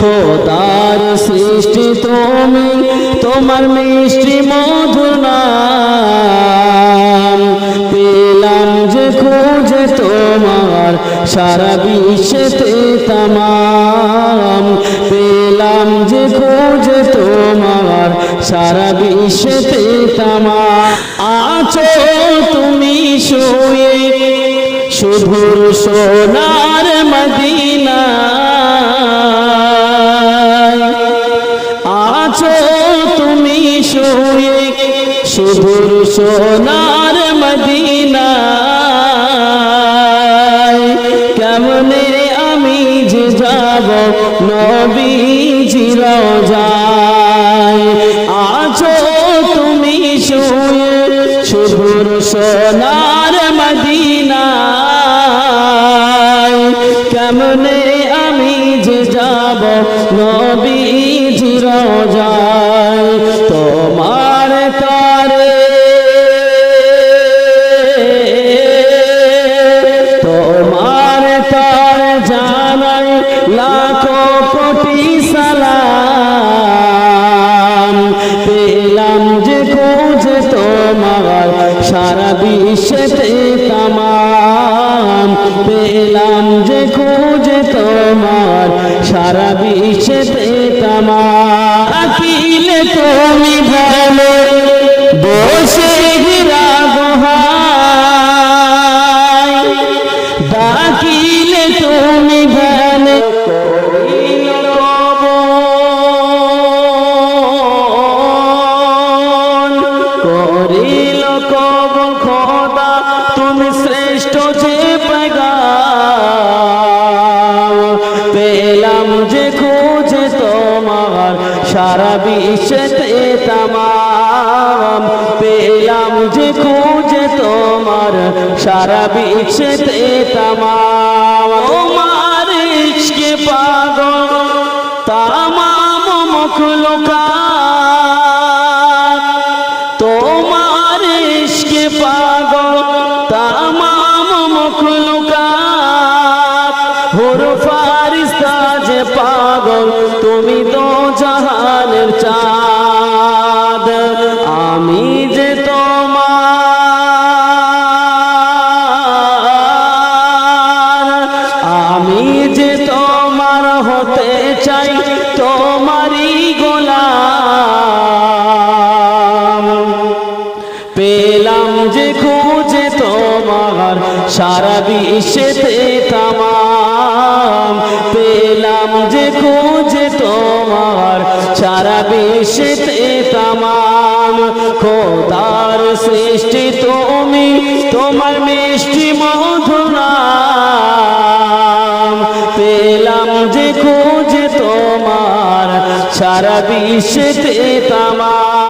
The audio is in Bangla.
খোদার সৃষ্টি তুমি, তোমার মিষ্টি মধুর নাম। পেলাম যে খুঁজে তোমার, সারা বিশ্বেতে তামাম। পেলাম যে খুঁজে তোমার, সারা বিশ্বেতে তামাম। আছো তুমি শুয়ে শুধুর সোনার মদিনা। সোনার মদিনা কেমনে আমি যে যাব নবীজি রোজায়? আছো তুমি শুয়ে শুধুর সোনার মদিনায়? কেমনে আমি যে যাব নবীজি রোজায় বিশ্বেতে তামাম পেলাম যে খুঁজে তোমার সারা বিশ্বেতে তামাম। তুমি ভালো বসে তুমি শ্রেষ্ঠ যে পেলাম যে খুঁজে তোমার, সারা বিশ্বেতে তামাম। পেলাম যে খুঁজে তোমার, সারা বিশ্বেতে তামাম। তোমার পাগল পাগল তুমি তো জাহানের চাঁদ। তোমার সারা বিশ্বেতে তামাম পেলাম যে খুঁজে তোমার সারা বিশ্বেতে তামাম। খোদার সৃষ্টি তুমি, তোমার মিষ্টি মধুরাম পেলাম যে খুঁজে তোমার সারা বিশ্বেতে তামাম।